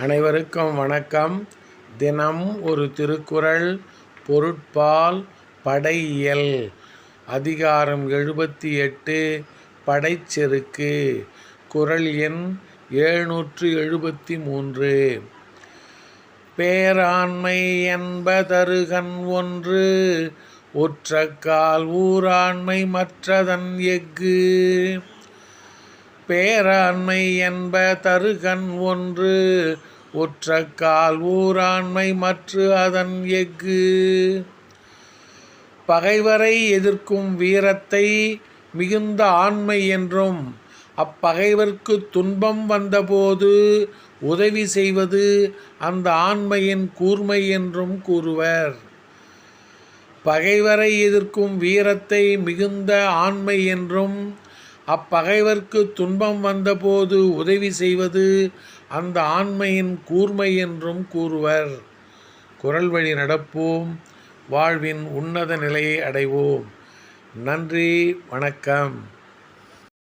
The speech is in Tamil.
அனைவருக்கும் வணக்கம். தினம் ஒரு திருக்குறள் பொருட்பால் படையியல். அதிகாரம் எழுபத்தி எட்டு படைச்செருக்கு குறள் எண் எழுநூற்று எழுபத்தி மூன்று பேராண்மை என்பதருகன் ஒன்று ஒற்றக்கால் ஊராண்மை மற்றதன் எஃகு. பேராண்மை என்ப தருகன் ஒன்று ஒற்றக்கால் ஊராண்மை மற்று அதன் எஃகு. பகைவரை எதிர்க்கும் வீரத்தை மிகுந்த ஆண்மை என்றும் அப்பகைவர்க்கு துன்பம் வந்தபோது உதவி செய்வது அந்த ஆண்மையின் கூர்மை என்றும் கூறுவர். பகைவரை எதிர்க்கும் வீரத்தை மிகுந்த ஆண்மை என்றும் அப்பகைவர்க்கு துன்பம் வந்தபோது உதவி செய்வது அந்த ஆண்மையின் கூர்மை என்றும் கூறுவர். குரல் வழி நடப்போம். வாழ்வின் உன்னத நிலையை அடைவோம். நன்றி. வணக்கம்.